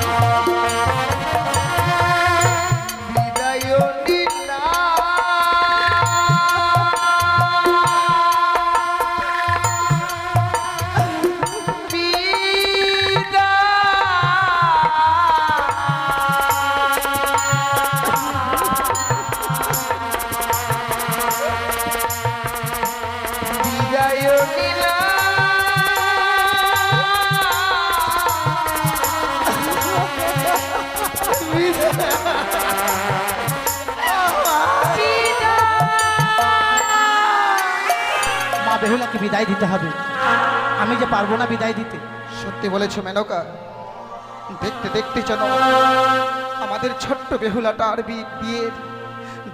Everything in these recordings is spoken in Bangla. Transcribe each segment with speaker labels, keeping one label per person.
Speaker 1: Bye. আমাকে বিদায় দিতে হবে। আমি যে পারব না বিদায় দিতে।
Speaker 2: সত্যি বলেছ মেনকা। দেখতে দেখতে যেন আমাদের ছোট্ট বেহুলাটার বিয়ের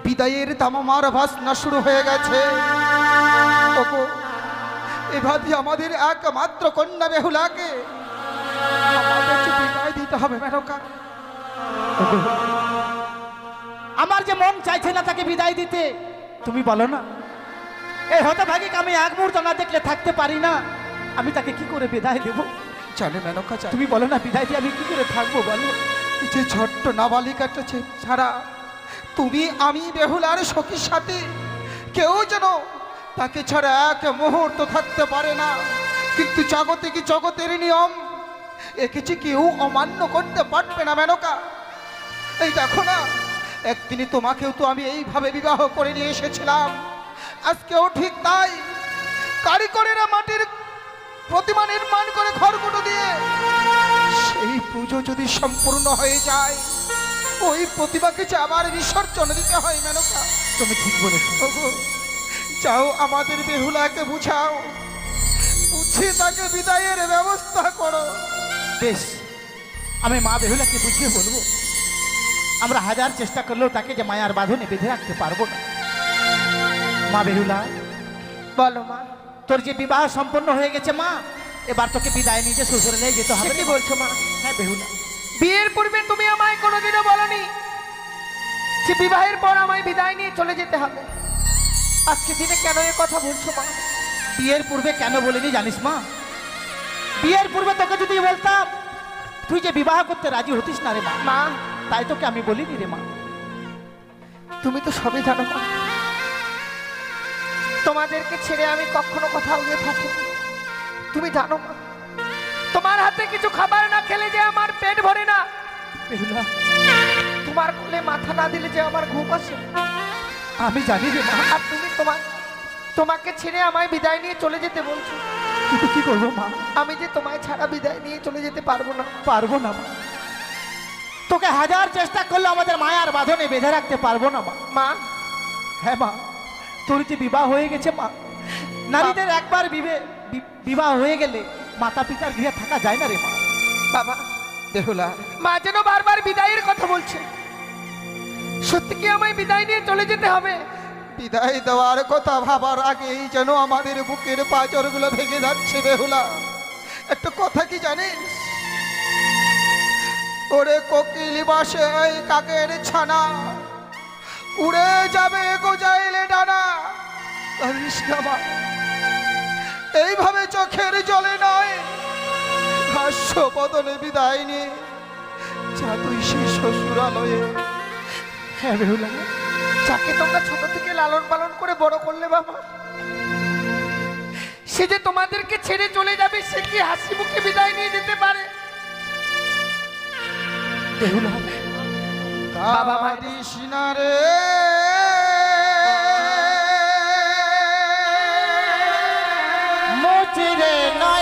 Speaker 2: বিদায়ের তামামার ভাসনা শুরু হয়ে গেছে। এভাবে আমাদের একমাত্র কন্যা বেহুলাকে বিদায় দিতে হবে মেনকা।
Speaker 1: আমার যে মন চাইছে না তাকে বিদায় দিতে তুমি বলো না। এই হতভাগীকে আমি এক মুহূর্ত না দেখলে থাকতে পারি না? আমি তাকে কি করে বিদায় দেব?
Speaker 2: চলে মেনকা জানে।
Speaker 1: তুমি বলো না বিদায় দিয়ে আমি কি করে থাকব বলো?
Speaker 2: যে ছোট্ট নাবালিকাটা ছাড়া তুমি আমি বেহুলার সখীর সাথে কেউ যেন তাকে ছাড়া এক মুহূর্ত থাকতে পারে না। কিন্তু জগতে কি জগতের নিয়ম একে যে কেউ অমান্য করতে পারবে না মেনকা। এই দেখো না একদিনই তোমাকেও তো আমি এইভাবে বিবাহ করে নিয়ে এসেছিলাম। আজকেও ঠিক তাই। কারিগরেরা মাটির প্রতিমা নির্মাণ করে খড়কুটো দিয়ে সেই পুজো যদি সম্পূর্ণ হয়ে যায় ওই প্রতিমাকে যে আবার বিসর্জন দিতে হয় মেনকা।
Speaker 1: তুমি ঠিক বলেছ।
Speaker 2: যাও আমাদের বেহুলাকে বুঝাও। বুঝিয়ে তাকে বিদায়ের ব্যবস্থা করো।
Speaker 1: বেশ আমি মা বেহুলাকে বুঝিয়ে বলব। আমরা হাজার চেষ্টা করলেও তাকে যে মায়ার বাঁধনে বেঁধে রাখতে পারব না। মা বেহুলা
Speaker 3: বলো মা
Speaker 1: তোর যে বিবাহ সম্পন্ন হয়ে গেছে মা এবার তোকে বিদায় নিয়ে যে শ্বশুরে নিয়ে যেতে হবে
Speaker 3: কি বলছো মা?
Speaker 1: হ্যাঁ বেহুলা।
Speaker 3: বিয়ের পূর্বে তুমি আমায় কোনোদিনও বলনি যে বিবাহের পর আমায় বিদায় নিয়ে চলে যেতে হবে। আজকে দিনে কেন এ কথা বলছো মা?
Speaker 1: বিয়ের পূর্বে কেন বলিনি জানিস মা? বিয়ের পূর্বে তোকে যদি বলতাম তুই যে বিবাহ করতে রাজি হতিস না রে মা।
Speaker 3: মা।
Speaker 1: তাই তোকে আমি বলিনি রে মা।
Speaker 3: তুমি তো সবই জানো মা। তোমাদেরকে ছেড়ে আমি কখনো কোথাও গিয়ে থাকি তুমি জানো মা তোমার হাতে কিছু খাবার না খেলে যে আমার পেট ভরে না। তোমার কোলে মাথা না দিলে যে আমার ঘুম আসে
Speaker 1: আমি জানি যে মা
Speaker 3: আর তুমি তোমার তোমাকে ছেড়ে আমায় বিদায় নিয়ে চলে যেতে বলছো।
Speaker 1: কিন্তু কি করব মা?
Speaker 3: আমি যে তোমায় ছাড়া বিদায় নিয়ে চলে যেতে পারব না।
Speaker 1: পারব না মা। তোকে হাজার চেষ্টা করলে আমাদের মায়ার বাঁধনে বেঁধে রাখতে পারব না মা।
Speaker 3: মা?
Speaker 1: হ্যাঁ মা। তোর যে বিবাহ হয়ে গেছে মা নারীদের একবার বিবে- বিবাহ হয়ে গেলে মাতা পিতার গৃহে থাকা যায় না রে মা।
Speaker 3: বাবা
Speaker 2: বেহুলা
Speaker 3: মা যেন বারবার বিদায়ের কথা বলছে। সত্যি কি আমায় বিদায় নিয়ে চলে যেতে হবে?
Speaker 2: বিদায় দেওয়ার কথা ভাবার আগেই যেন আমাদের বুকের পাঁচরগুলো ভেঙে যাচ্ছে বেহুলা। একটা কথা কি জানিস? ওরে কোকিল বাসে কাকের ছানা। উড়ে যাবে গোজাইলে ডানা। এইভাবে চোখের জলে নয়। হাস্য বদলে বিদায় নিয়ে যা তুই সেই শ্বশুরালয়ে
Speaker 1: হ্যাঁ বেহুলা,
Speaker 3: যাকে তোমরা ছোট থেকে লালন পালন করে বড় করলে বাবা, সে যে তোমাদেরকে ছেড়ে চলে যাবে, সে কি হাসি মুখে বিদায় নিয়ে যেতে পারে?
Speaker 1: বেহুলা
Speaker 3: বাবা মা-
Speaker 2: রে।
Speaker 1: মোচরে নয়া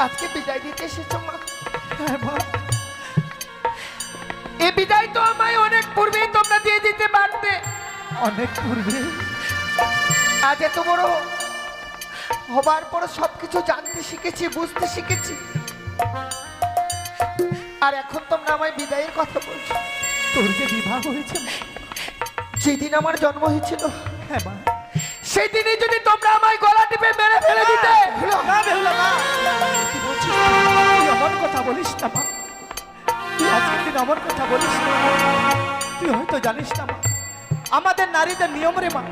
Speaker 2: আজকে
Speaker 1: বিদায় দিতে
Speaker 3: এসেছ হ্যাঁ মা? এ
Speaker 2: বিদায় তো আমায় অনেক পূর্বে তোমরা দিয়ে দিতে পারতে।
Speaker 1: অনেক পূর্বে।
Speaker 3: আজ এত বড় হবার পর সবকিছু জানতে শিখেছি বুঝতে শিখেছি। আর এখন তোমরা আমায় বিদায়ের কথা বলছো।
Speaker 1: তোর যে বিবাহ হয়েছে
Speaker 3: যেদিন আমার জন্ম হয়েছিল।
Speaker 1: হ্যাঁ মা।
Speaker 3: সেই দিনই যদি তোমরা আমায় গলা টিপে মেরে ফেলে দিতে।
Speaker 1: এমন কথা বলিস না, মা। তুই আজকের দিন এমন কথা বলিস না তুই হয়তো জানিস না, মা। আমাদের নারীদের নিয়ম রে, মা।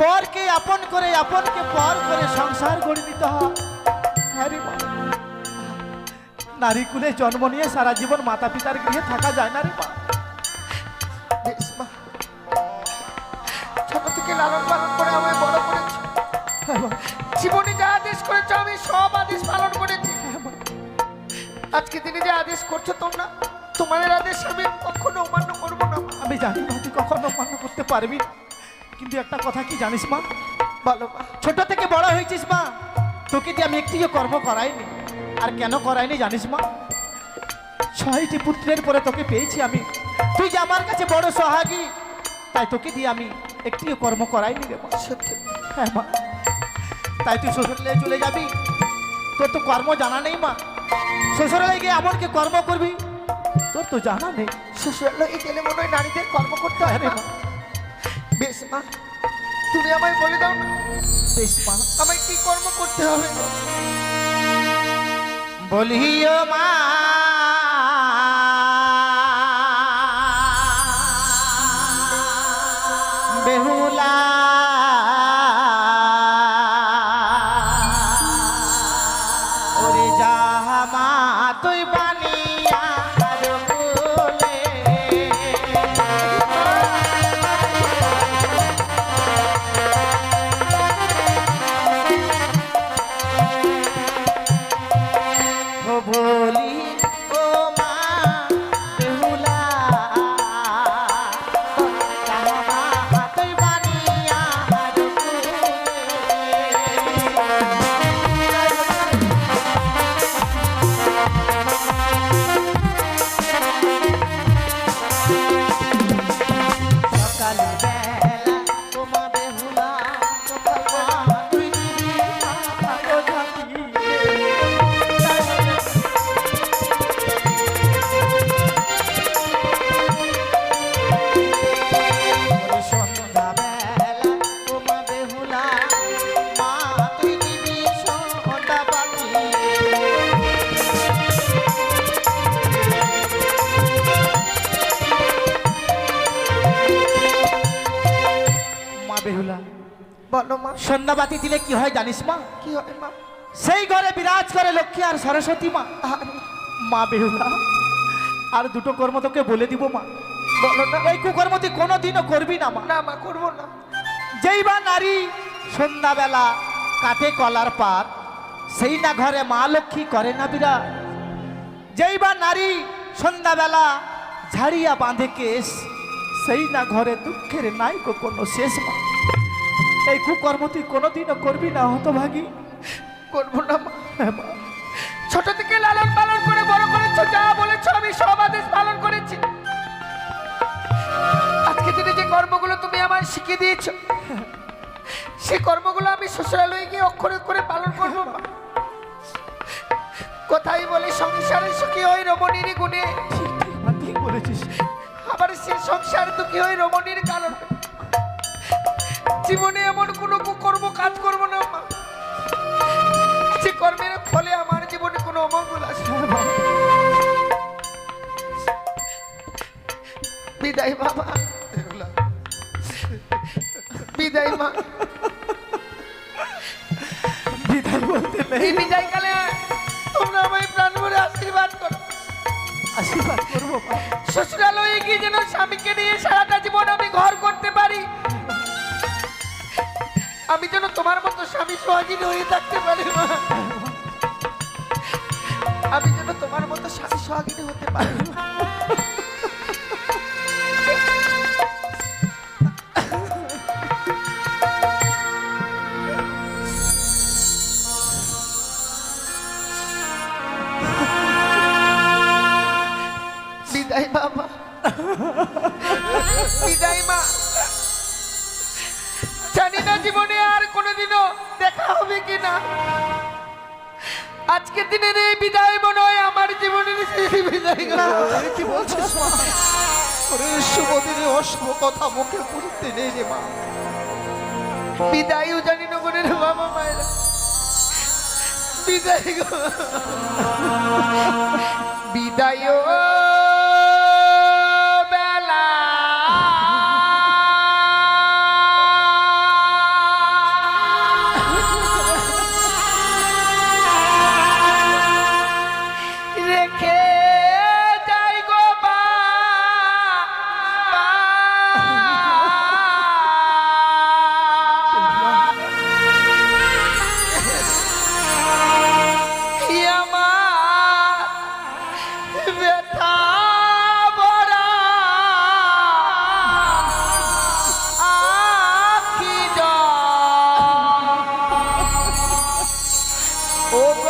Speaker 1: পরকে আপন করে, আপনকে পর করে সংসার গড়ে নিতে হয়। হ্যাঁ নারী কুলে জন্ম নিয়ে সারা জীবন মাতা পিতার গৃহে থাকা যায় না রে, মা।
Speaker 3: ছোট থেকে লালন পালন সব আদেশ পালন করেছি। আজকে দিনে যে আদেশ করছ তোমরা তোমাদের আদেশ আমি কখনো অমান্য করব না।
Speaker 1: আমি জানি মা তুই কখনো মান্য করতে পারবি কিন্তু একটা কথা কি জানিস মা?
Speaker 3: বলো মা।
Speaker 1: ছোট থেকে বড় হয়েছিস মা তোকে দিয়ে আমি একটিও কর্ম করাইনি আর কেন করাইনি জানিস মা? ছয়টি পুত্রের পরে তোকে পেয়েছি আমি। তুই যে আমার কাছে বড় সোহাগী তাই তোকে দিয়ে আমি একটিও কর্ম করাইনি রে মা।
Speaker 3: সত্যি।
Speaker 1: হ্যাঁ মা। তাই তুই শ্বশুরলে চলে যাবি? তোর তো কর্ম জানা নেই মা। শ্বশুরালয়ে গিয়ে এমন কি কর্ম করবি? তোর তো জানা নেই।
Speaker 3: শ্বশুরালয়ে গেলে মনে হয় নারীদের কর্ম করতে হয়
Speaker 1: হ্যাঁ
Speaker 3: না
Speaker 1: মা।
Speaker 3: বেশ মা। তুমি আমায় বলে দাও না।
Speaker 1: বেশ মা।
Speaker 3: আমায় কি কর্ম করতে হবে
Speaker 1: বলিও মা
Speaker 3: প্রভু
Speaker 1: সন্ধ্যাবাতি দিলে কি হয় জানিস মা?
Speaker 3: কি হয় মা?
Speaker 1: সেই ঘরে বিরাজ করে লক্ষ্মী আর সরস্বতী মা। মা বেহুলা আর দুটো কর্ম তোকে বলে দিব মা।
Speaker 3: বলো না।
Speaker 1: এই কুকর্ম তুই কোনোদিনও করবি না মা।
Speaker 3: না মা করব না।
Speaker 1: যেই বা নারী সন্ধ্যাবেলা কাটে কলার পাত সেই না ঘরে মা লক্ষ্মী করে না বিরাজ যেই বা নারী সন্ধ্যাবেলা ঝাড়িয়া বাঁধে কেস সেই না ঘরে দুঃখের নাই কোনো শেষ মা। এই কুকর্ম তুই কোনোদিনও করবি না হতভাগী।
Speaker 3: করব না মা।
Speaker 1: হ্যাঁ মা
Speaker 3: ছোট থেকে লালন পালন করে বড় করেছ যা বলেছ আমি সব আদেশ পালন করেছি। আজকে দিনে যে কর্মগুলো তুমি আমায় শিখিয়ে দিয়েছ সেই কর্মগুলো আমি শ্বশুরালয়ে গিয়ে অক্ষরে অক্ষরে পালন করব মা। কোথায় বলে সংসারে সুখী হই রমণীর গুণে।
Speaker 1: ঠিক ঠিক মা ঠিক বলেছিস।
Speaker 3: আবার সে সংসার দুঃখী হই রমণীর কারণ। জীবনে এমন কোনো কুকর্ম কাজ করব না মা। যে কর্মের ফলে আমার জীবনে কোনো অমঙ্গল আসে
Speaker 1: হ্যাঁ
Speaker 3: বিদায় বাবা বিদায় মা।
Speaker 1: বিদায় বলতে নেই।
Speaker 3: এই তোমরা আমায় প্রাণ ভরে আশীর্বাদ করো।
Speaker 1: আশীর্বাদ করব
Speaker 3: শ্বশুরালয়ে গিয়ে যেন স্বামীকে নিয়ে সারাটা জীবন আমি ঘর করতে আমি যেন তোমার মতো স্বামী সোহাগিনী হয়ে থাকতে পারি, মা। আমি যেন তোমার মতো স্বামী সোহাগিনী হতে পারি বাবা বিদায়, মা
Speaker 2: হবে কি না আজকের দিনের এই বিদায় মনে হয় আমার জীবনের শেষ বিদায়
Speaker 3: কি বলছিস মা? ওরে অশুভ কথা মুখে বলতে নেই রে মা।
Speaker 2: বিদায়ও জানি না বাবা মায়েরা। বিদায় গো। বিদায়
Speaker 3: Опа!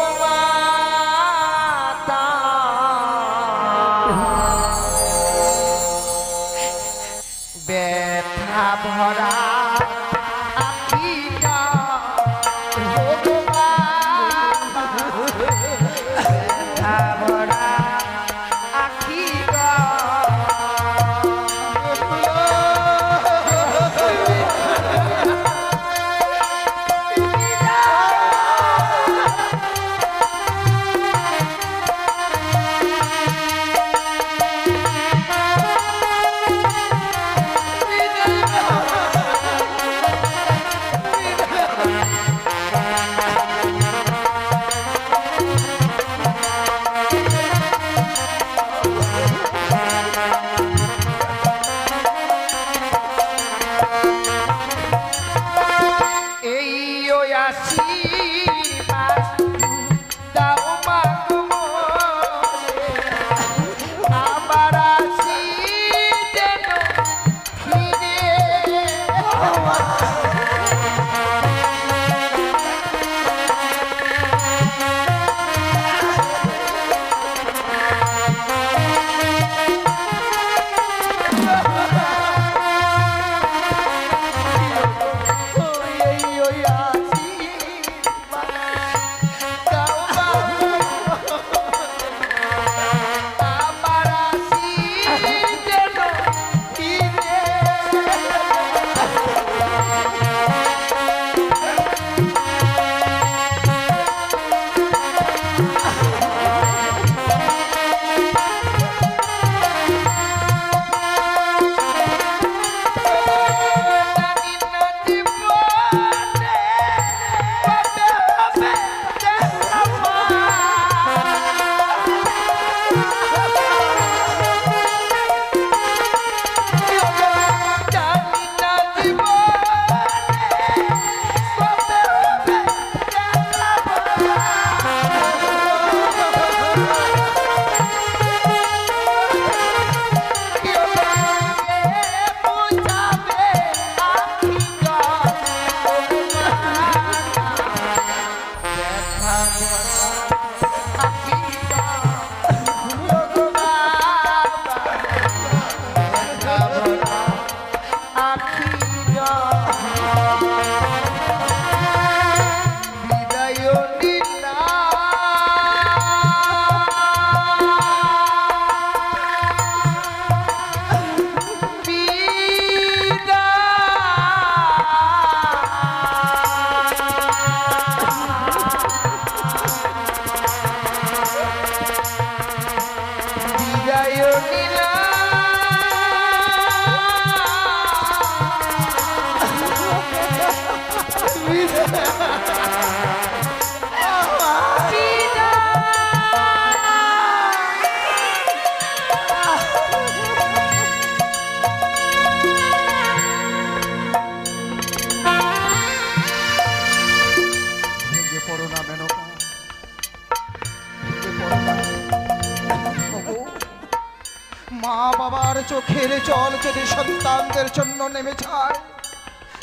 Speaker 3: চোখের জল যদি সন্তানদের জন্য নেমে যায়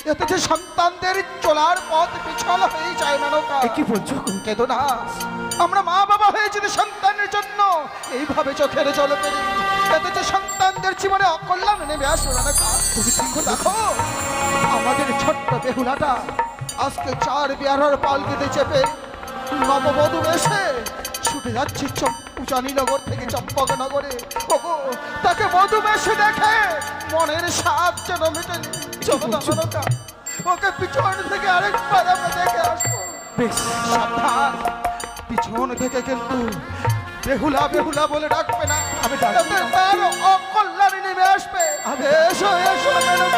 Speaker 3: এতে যে সন্তানদের চলার পথ পিছল হয়ে যায় মেনকা
Speaker 1: কি বলছো?
Speaker 3: কেঁদো না আমরা মা বাবা হয়ে যদি সন্তানের জন্য এইভাবে চোখের জল পেরি এতে যে সন্তানদের জীবনে অকল্যাণ নেমে আসবে মেনকা দেখো আমাদের ছোট্ট বেহুলাটা
Speaker 2: আজকে চার বিহারের পালকিতে চেপে নববধূ এসে ছুটে যাচ্ছি চম্পুচানীনগর থেকে চম্পকনগরে নগরে। তাকে মধুমেশে দেখে মনের সাপ যেন মেটেনি চলো না ওকে পিছন থেকে আরেকবার আমরা দেখে আসব।
Speaker 1: বেশ
Speaker 2: সাবধান। পিছন থেকে কিন্তু বেহুলা বেহুলা বলে ডাকবে না।
Speaker 1: আমি ডাকবে
Speaker 2: তার অকল্যাণে নেমে আসবে। এসো এসো এসো।